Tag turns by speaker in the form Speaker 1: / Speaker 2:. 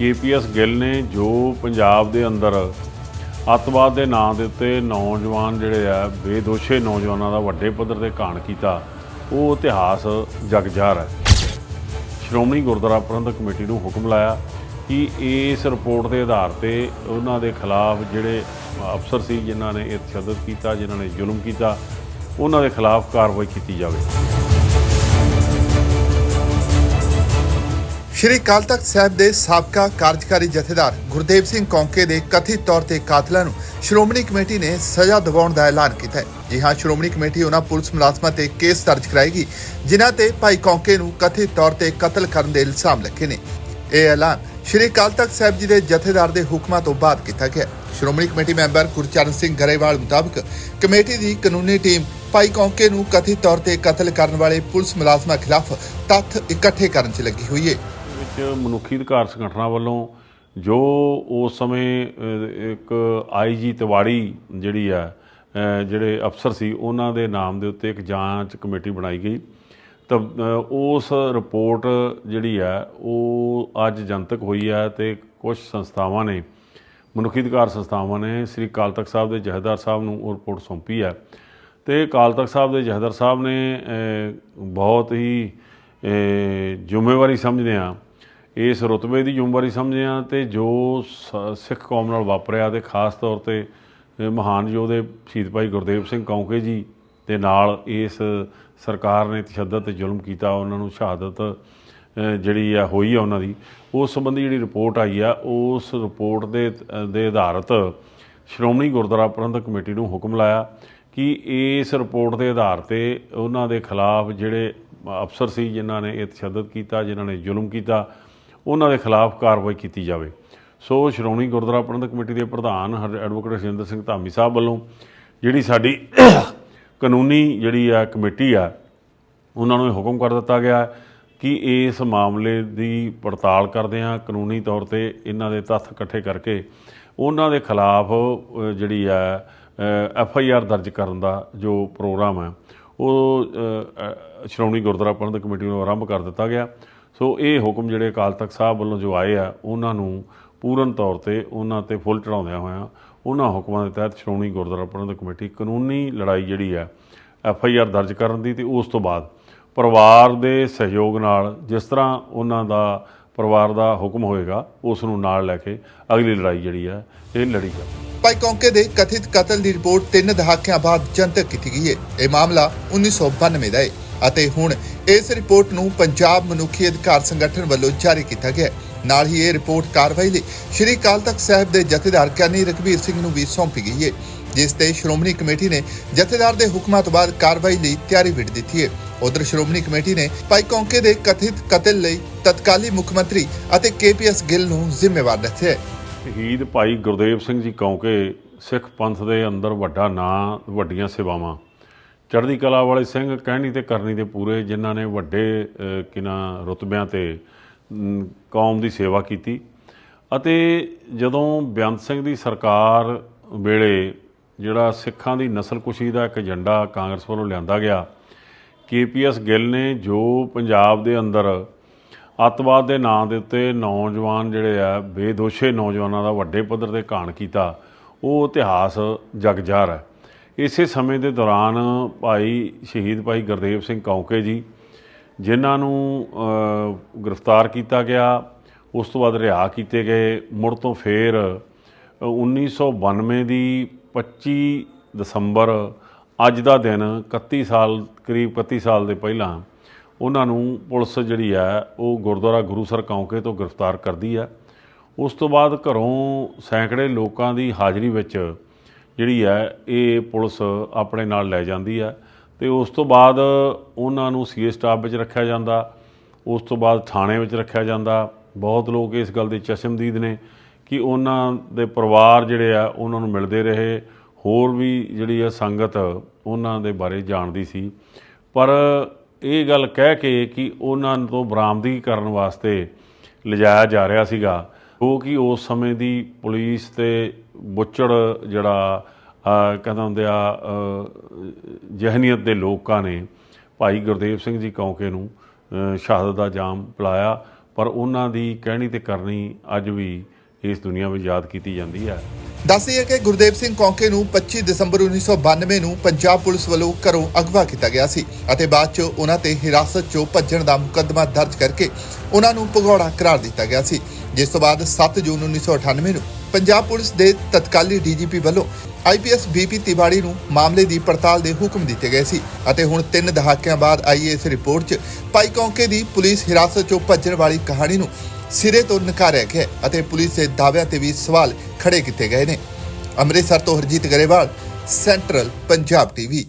Speaker 1: KPS Gill ਨੇ ਜੋ ਪੰਜਾਬ ਦੇ ਅੰਦਰ ਅੱਤਵਾਦ ਦੇ ਨਾਂ ਦੇ ਉੱਤੇ ਨੌਜਵਾਨ ਜਿਹੜੇ ਆ, ਬੇਦੋਸ਼ੇ ਨੌਜਵਾਨਾਂ ਦਾ ਵੱਡੇ ਪੱਧਰ ਤੇ ਘਾਣ ਕੀਤਾ, ਉਹ ਇਤਿਹਾਸ ਜਗਜਾਰ ਹੈ। ਸ਼੍ਰੋਮਣੀ ਗੁਰਦੁਆਰਾ ਪ੍ਰਬੰਧਕ ਕਮੇਟੀ ਨੂੰ ਹੁਕਮ ਲਾਇਆ ਕਿ ਇਸ ਰਿਪੋਰਟ ਦੇ ਆਧਾਰ ਤੇ ਉਹਨਾਂ ਦੇ ਖਿਲਾਫ ਜਿਹੜੇ ਅਫਸਰ ਸੀ, ਜਿਨ੍ਹਾਂ ਨੇ ਇਹ ਤਸ਼ੱਦਦ ਕੀਤਾ, ਜਿਨ੍ਹਾਂ ਨੇ ਜ਼ੁਲਮ ਕੀਤਾ, ਉਹਨਾਂ ਦੇ ਖਿਲਾਫ ਕਾਰਵਾਈ ਕੀਤੀ ਜਾਵੇ।
Speaker 2: ਸ਼੍ਰੀ ਅਕਾਲ ਤਖਤ ਸਾਹਿਬ ਦੇ ਸਾਬਕਾ ਕਾਰਜਕਾਰੀ ਜਥੇਦਾਰ ਗੁਰਦੇਵ ਸਿੰਘ ਕੌਂਕੇ ਦੇ ਕਥਿਤ ਤੌਰ ਤੇ ਕਾਤਲਾਂ ਨੂੰ ਸ਼੍ਰੋਮਣੀ ਕਮੇਟੀ ਨੇ ਸਜ਼ਾ ਦਿਵਾਉਣ ਦਾ ਐਲਾਨ ਕੀਤਾ ਹੈ। ਜੀ ਹਾਂ, ਸ਼੍ਰੋਮਣੀ ਕਮੇਟੀ ਉਹਨਾਂ ਪੁਲਿਸ ਮੁਲਾਜ਼ਮਾਂ ਤੇ ਕੇਸ ਦਰਜ ਕਰਾਏਗੀ, ਜਿਨ੍ਹਾਂ ਤੇ ਭਾਈ ਕੌਂਕੇ ਨੂੰ ਕਥਿਤ ਤੌਰ ਤੇ ਕਤਲ ਕਰਨ ਦੇ ਇਲਜ਼ਾਮ ਲੱਗੇ ਨੇ। ਇਹ ਐਲਾਨ ਸ਼੍ਰੀ ਅਕਾਲ ਤਖਤ ਸਾਹਿਬ ਜੀ ਦੇ ਜਥੇਦਾਰ ਦੇ ਹੁਕਮਾਂ ਤੋਂ ਬਾਅਦ ਕੀਤਾ ਗਿਆ ਸ਼੍ਰੋਮਣੀ ਕਮੇਟੀ ਮੈਂਬਰ ਗੁਰਚਰਨ ਸਿੰਘ ਗਰੇਵਾਲ ਮੁਤਾਬਕ ਕਮੇਟੀ ਦੀ ਕਾਨੂੰਨੀ ਟੀਮ ਭਾਈ ਕੌਂਕੇ ਨੂੰ ਕਥਿਤ ਤੌਰ ਤੇ ਕਤਲ ਕਰਨ ਵਾਲੇ ਪੁਲਿਸ ਮੁਲਾਜ਼ਮਾਂ ਖਿਲਾਫ ਤੱਥ ਇਕੱਠੇ ਕਰਨ 'ਚ ਲੱਗੀ ਹੋਈ ਹੈ
Speaker 1: ਵਿੱਚ ਮਨੁੱਖੀ ਅਧਿਕਾਰ ਸੰਗਠਨਾਂ ਵੱਲੋਂ ਜੋ ਉਸ ਸਮੇਂ ਅਹ, ਇੱਕ ਆਈਜੀ ਤਿਵਾੜੀ ਜਿਹੜੀ ਆ ਜਿਹੜੇ ਅਫਸਰ ਸੀ ਉਹਨਾਂ ਦੇ ਨਾਮ ਦੇ ਉੱਤੇ ਇੱਕ ਜਾਂਚ ਕਮੇਟੀ ਬਣਾਈ ਗਈ। ਤਾਂ ਉਸ ਰਿਪੋਰਟ ਜਿਹੜੀ ਆ ਉਹ ਅੱਜ ਜਨਤਕ ਹੋਈ ਹੈ ਤੇ ਕੁਝ ਸੰਸਥਾਵਾਂ ਨੇ ਮਨੁੱਖੀ ਅਧਿਕਾਰ ਸੰਸਥਾਵਾਂ ਨੇ ਸ੍ਰੀ ਅਕਾਲ ਤਖਤ ਸਾਹਿਬ ਦੇ ਜਹੇਦਾਰ ਸਾਹਿਬ ਨੂੰ ਉਹ ਰਿਪੋਰਟ ਸੌਂਪੀ ਹੈ ਤੇ ਕਾਲ ਤਖਤ ਸਾਹਿਬ ਦੇ ਜਹੇਦਾਰ ਸਾਹਿਬ ਨੇ ਬਹੁਤ ਹੀ ਜ਼ਿੰਮੇਵਾਰੀ ਸਮਝਦੇ ਆ ਇਸ ਰੁਤਬੇ ਦੀ ਜ਼ਿੰਮੇਵਾਰੀ ਸਮਝਿਆ ਆ ਤੇ ਜੋ ਸ- ਸਿੱਖ ਕੌਮ ਨਾਲ ਵਾਪਰਿਆ ਤੇ ਖਾਸ ਤੌਰ ਤੇ ਮਹਾਨ ਯੋਧੇ ਸ਼ਹੀਦ ਭਾਈ ਗੁਰਦੇਵ ਸਿੰਘ ਕੌਂਕੇ ਜੀ ਦੇ ਨਾਲ ਇਸ ਸਰਕਾਰ ਨੇ ਤਸ਼ੱਦਦ ਤੇ ਜ਼ੁਲਮ ਕੀਤਾ, ਉਹਨਾਂ ਨੂੰ ਸ਼ਹਾਦਤ ਜਿਹੜੀ ਆ ਹੋਈ ਆ ਉਹਨਾਂ ਦੀ, ਉਸ ਸੰਬੰਧੀ ਜਿਹੜੀ ਰਿਪੋਰਟ ਆਈ ਆ, ਉਸ ਰਿਪੋਰਟ ਦੇ ਦੇ ਆਧਾਰਤ ਸ਼੍ਰੋਮਣੀ ਗੁਰਦੁਆਰਾ ਪ੍ਰਬੰਧਕ ਕਮੇਟੀ ਨੂੰ ਹੁਕਮ ਲਾਇਆ ਕਿ ਇਸ ਰਿਪੋਰਟ ਦੇ ਆਧਾਰ ਤੇ ਉਹਨਾਂ ਦੇ ਖਿਲਾਫ ਜਿਹੜੇ ਅਫਸਰ ਸੀ, ਜਿਨ੍ਹਾਂ ਨੇ ਇਹ ਤਸ਼ੱਦਦ ਕੀਤਾ, ਜਿਨ੍ਹਾਂ ਨੇ ਜ਼ੁਲਮ ਕੀਤਾ ਉਹਨਾਂ ਦੇ ਖਿਲਾਫ ਕਾਰਵਾਈ ਕੀਤੀ ਜਾਵੇ। ਸੋ ਸ਼੍ਰੋਮਣੀ ਗੁਰਦੁਆਰਾ ਪ੍ਰਬੰਧਕ ਕਮੇਟੀ ਦੇ ਪ੍ਰਧਾਨ ਹਰ- ਐਡਵੋਕੇਟ ਰਜਿੰਦਰ ਸਿੰਘ ਧਾਮੀ ਸਾਹਿਬ ਵੱਲੋਂ ਜਿਹੜੀ ਸਾਡੀ ਕਾਨੂੰਨੀ ਜਿਹੜੀ ਆ ਕਮੇਟੀ ਆ, ਉਹਨਾਂ ਨੂੰ ਇਹ ਹੁਕਮ ਕਰ ਦਿੱਤਾ ਗਿਆ ਕਿ ਇਸ ਮਾਮਲੇ ਦੀ ਪੜਤਾਲ ਕਰਦੇ ਆ ਕਾਨੂੰਨੀ ਤੌਰ ਤੇ ਇਹਨਾਂ ਦੇ ਤੱਥ ਇਕੱਠੇ ਕਰਕੇ ਉਹਨਾਂ ਦੇ ਖਿਲਾਫ ਜਿਹੜੀ ਆ ਐਫ ਆਈ ਆਰ ਦਰਜ ਕਰਨ ਦਾ ਜੋ ਪ੍ਰੋਗਰਾਮ ਹੈ, ਉਹ ਸ਼੍ਰੋਮਣੀ ਗੁਰਦੁਆਰਾ ਪ੍ਰਬੰਧਕ ਕਮੇਟੀ ਨੂੰ ਆਰੰਭ ਕਰ ਦਿੱਤਾ ਗਿਆ। ਸੋ ਇਹ ਹੁਕਮ ਜਿਹੜੇ ਅਕਾਲ ਤਖਤ ਸਾਹਿਬ ਵੱਲੋਂ ਜੋ ਆਏ ਆ, ਉਹਨਾਂ ਨੂੰ ਪੂਰਨ ਤੌਰ ਤੇ ਉਹਨਾਂ ਤੇ ਫੁੱਲ ਚੜਾਉਂਦਿਆਂ ਹੋਇਆਂ ਉਹਨਾਂ ਹੁਕਮਾਂ ਦੇ ਤਹਿਤ ਸ਼੍ਰੋਮਣੀ ਗੁਰਦੁਆਰਾ ਪ੍ਰਬੰਧਕ ਕਮੇਟੀ ਕਾਨੂੰਨੀ ਲੜਾਈ ਜਿਹੜੀ ਹੈ, ਐਫ ਆਈ ਆਰ ਦਰਜ ਕਰਨ ਦੀ ਤੇ ਉਸ ਤੋਂ ਬਾਅਦ ਪਰਿਵਾਰ ਦੇ ਸਹਿਯੋਗ ਨਾਲ ਜਿਸ ਤਰ੍ਹਾਂ ਉਹਨਾਂ ਦਾ ਪਰਿਵਾਰ ਦਾ ਹੁਕਮ ਹੋਏਗਾ, ਉਸ ਨੂੰ ਨਾਲ ਲੈ ਕੇ ਅਗਲੀ ਲੜਾਈ ਜਿਹੜੀ ਹੈ, ਇਹ ਲੜੀ ਜਾਵੇ
Speaker 2: ਭਾਈ ਕੌਂਕੇ ਦੇ ਕਥਿਤ ਕਤਲ ਦੀ ਰਿਪੋਰਟ ਤਿੰਨ ਦਹਾਕਿਆਂ ਬਾਅਦ ਜਨਤਕ ਕੀਤੀ ਗਈ ਹੈ। ਇਹ ਮਾਮਲਾ 1992 ਦਾ ਹੈ। ਅਤੇ ਹੁਣ ਇਸ ਰਿਪੋਰਟ ਨੂੰ ਪੰਜਾਬ ਮਨੁੱਖੀ ਅਧਿਕਾਰ ਸੰਗਠਨ ਵੱਲੋਂ ਜਾਰੀ ਕੀਤਾ ਗਿਆ ਨਾਲ ਹੀ ਇਹ ਰਿਪੋਰਟ ਕਾਰਵਾਈ ਲਈ ਸ਼੍ਰੀ ਅਕਾਲ ਤਖਤ ਸਾਹਿਬ ਦੇ ਜਥੇਦਾਰ ਕੈਨੀ ਰਘਬੀਰ ਸਿੰਘ ਨੂੰ ਵੀ ਸੌਂਪੀ ਗਈ ਹੈ, ਜਿਸ ਤੇ ਸ਼੍ਰੋਮਣੀ ਕਮੇਟੀ ਨੇ ਜਥੇਦਾਰ ਦੇ ਹੁਕਮਾਂ ਤੋਂ ਬਾਅਦ ਕਾਰਵਾਈ ਲਈ ਤਿਆਰੀ ਵਿੱਢ ਦਿੱਤੀ ਹੈ। ਉਧਰ ਸ਼੍ਰੋਮਣੀ ਕਮੇਟੀ ਨੇ ਭਾਈ ਕੌਂਕੇ ਦੇ ਕਥਿਤ ਕਤਲ ਲਈ ਤਤਕਾਲੀ ਮੁੱਖ ਮੰਤਰੀ ਅਤੇ ਕੇਪੀਐਸ ਗਿੱਲ ਨੂੰ ਜ਼ਿੰਮੇਵਾਰ ਦੱਸਿਆ
Speaker 1: ਸ਼ਹੀਦ ਭਾਈ ਗੁਰਦੇਵ ਸਿੰਘ ਜੀ ਕੌਂਕੇ ਸਿੱਖ ਪੰਥ ਦੇ ਅੰਦਰ ਵੱਡਾ ਨਾਂ, ਵੱਡੀਆਂ ਸੇਵਾਵਾਂ ਚੜ੍ਹਦੀ ਕਲਾ ਵਾਲੇ ਸਿੰਘ ਕਹਿਣੀ ਤੇ ਕਰਨੀ ਦੇ ਪੂਰੇ ਜਿਨ੍ਹਾਂ ਨੇ ਵੱਡੇ ਅਹ, ਕਿਨਾਂ ਰੁਤਬਿਆਂ ਤੇ ਕੌਮ ਦੀ ਸੇਵਾ ਕੀਤੀ। ਅਤੇ ਜਦੋਂ ਬੇਅੰਤ ਸਿੰਘ ਦੀ ਸਰਕਾਰ ਵੇਲੇ ਜਿਹੜਾ ਸਿੱਖਾਂ ਦੀ ਨਸਲਕੁਸ਼ੀ ਦਾ ਇੱਕ ਏਜੰਡਾ ਕਾਂਗਰਸ ਵੱਲੋਂ ਲਿਆਂਦਾ ਗਿਆ ਕੇਪੀਐਸ ਗਿੱਲ ਨੇ ਜੋ ਪੰਜਾਬ ਦੇ ਅੰਦਰ ਅੱਤਵਾਦ ਦੇ ਨਾਂ ਦੇ ਉੱਤੇ ਨੌਜਵਾਨ ਜਿਹੜੇ ਆ ਬੇਦੋਸ਼ੇ ਨੌਜਵਾਨਾਂ ਦਾ ਵੱਡੇ ਪੱਧਰ ਤੇ ਘਾਣ ਕੀਤਾ ਉਹ ਇਤਿਹਾਸ ਜਗਜਾਰ ਹੈ। ਇਸੇ ਸਮੇਂ ਦੇ ਦੌਰਾਨ ਭਾਈ ਸ਼ਹੀਦ ਭਾਈ ਗੁਰਦੇਵ ਸਿੰਘ ਕੌਂਕੇ ਜੀ ਜਿਨ੍ਹਾਂ ਨੂੰ ਗ੍ਰਿਫਤਾਰ ਕੀਤਾ ਗਿਆ ਉਸ ਤੋਂ ਬਾਅਦ ਰਿਹਾ ਕੀਤੇ ਗਏ ਮੁੜ ਤੋਂ ਫੇਰ ਅ, 1992 ਦੀ 25 ਦਸੰਬਰ ਅੱਜ ਦਾ ਦਿਨ 31 ਸਾਲ ਕਰੀਬ 31 ਸਾਲ ਦੇ ਪਹਿਲਾਂ ਉਹਨਾਂ ਨੂੰ ਪੁਲਿਸ ਜਿਹੜੀ ਹੈ ਉਹ ਗੁਰਦੁਆਰਾ ਗੁਰੂਸਰ ਕੌਂਕੇ ਤੋਂ ਗ੍ਰਿਫਤਾਰ ਕਰਦੀ ਹੈ। ਉਸ ਤੋਂ ਬਾਅਦ ਘਰੋਂ ਸੈਂਕੜੇ ਲੋਕਾਂ ਦੀ ਹਾਜ਼ਰੀ ਵਿੱਚ ਜਿਹੜੀ ਹੈ, ਇਹ ਪੁਲਿਸ ਆਪਣੇ ਨਾਲ ਲੈ ਜਾਂਦੀ ਹੈ ਤੇ ਉਸ ਤੋਂ ਬਾਅਦ ਉਹਨਾਂ ਨੂੰ ਸੀਏ ਸਟਾਫ ਵਿੱਚ ਰੱਖਿਆ ਜਾਂਦਾ, ਉਸ ਤੋਂ ਬਾਅਦ ਥਾਣੇ ਵਿੱਚ ਰੱਖਿਆ ਜਾਂਦਾ। ਬਹੁਤ ਲੋਕ ਇਸ ਗੱਲ ਦੇ ਚਸ਼ਮਦੀਦ ਨੇ ਕਿ ਉਹਨਾਂ ਦੇ ਪਰਿਵਾਰ ਜਿਹੜੇ ਆ, ਉਹਨਾਂ ਨੂੰ ਮਿਲਦੇ ਰਹੇ। ਹੋਰ ਵੀ ਜਿਹੜੀ ਆ ਸੰਗਤ ਉਹਨਾਂ ਦੇ ਬਾਰੇ ਜਾਣਦੀ ਸੀ। ਪਰ ਇਹ ਗੱਲ ਕਹਿ ਕੇ ਕਿ ਉਹਨਾਂ ਤੋਂ ਬਰਾਮਦਗੀ ਕਰਨ ਵਾਸਤੇ ਲਿਜਾਇਆ ਜਾ ਰਿਹਾ ਸੀਗਾ। ਉਹ ਕਿ ਉਸ ਸਮੇਂ ਦੀ ਪੁਲਿਸ ਤੇ ਬੁੱਚੜ ਜਿਹੜਾ ਅਹ, ਕਹਿੰਦਾ ਹੁੰਦੇ ਆ ਅਹ, ਜਹਨੀਅਤ ਦੇ ਲੋਕਾਂ ਨੇ ਭਾਈ ਗੁਰਦੇਵ ਸਿੰਘ ਜੀ ਕੌਂਕੇ ਨੂੰ ਸ਼ਹਾਦਤ ਦਾ ਜਾਮ ਪਿਲਾਇਆ ਪਰ ਉਹਨਾਂ ਦੀ ਕਹਿਣੀ ਤੇ ਕਰਨੀ ਅੱਜ ਵੀ ਇਸ ਦੁਨੀਆ ਵਿੱਚ ਯਾਦ ਕੀਤੀ ਜਾਂਦੀ ਹੈ।
Speaker 2: ਦੱਸਦੀ ਕਿ ਗੁਰਦੇਵ ਸਿੰਘ ਕੌਂਕੇ ਨੂੰ 25 ਦਸੰਬਰ 1992 ਨੂੰ ਪੰਜਾਬ ਪੁਲਿਸ ਵੱਲੋਂ ਘਰੋਂ ਅਗਵਾ ਕੀਤਾ ਗਿਆ ਸੀ ਅਤੇ ਬਾਅਦ 'ਚ ਉਹਨਾਂ ਤੇ ਹਿਰਾਸਤ 'ਚੋਂ ਭੱਜਣ ਦਾ ਮੁਕੱਦਮਾ ਦਰਜ ਕਰਕੇ ਉਹਨਾਂ ਨੂੰ ਭਗੌੜਾ ਕਰਾਰ ਦਿੱਤਾ ਗਿਆ ਸੀ, ਜਿਸ ਤੋਂ ਬਾਅਦ 7 ਜੂਨ 1998 ਨੂੰ ਪੰਜਾਬ ਪੁਲਿਸ ਦੇ ਤਤਕਾਲੀ ਡੀਜੀਪੀ ਵੱਲੋਂ ਆਈਪੀਐਸ ਬੀਪੀ ਤਿਵਾੜੀ ਨੂੰ ਮਾਮਲੇ ਦੀ ਪੜਤਾਲ ਦੇ ਹੁਕਮ ਦਿੱਤੇ ਗਏ ਸੀ ਅਤੇ ਹੁਣ 3 ਦਹਾਕਿਆਂ ਬਾਅਦ ਆਈ ਇਸ ਰਿਪੋਰਟ 'ਚ ਭਾਈ ਕੌਂਕੇ ਦੀ ਪੁਲਿਸ ਹਿਰਾਸਤ 'ਚੋਂ ਭੱਜਣ ਵਾਲੀ ਕਹਾਣੀ ਨੂੰ ਸਿਰੇ ਤੋਂ ਨਕਾਰਿਆ ਗਿਆ ਅਤੇ ਪੁਲਿਸ ਦੇ ਦਾਅਵਿਆਂ ਤੇ ਵੀ ਸਵਾਲ ਖੜੇ ਕੀਤੇ ਗਏ ਨੇ। ਅੰਮ੍ਰਿਤਸਰ ਤੋਂ ਹਰਜੀਤ ਗਰੇਵਾਲ ਸੈਂਟਰਲ ਪੰਜਾਬ ਟੀਵੀ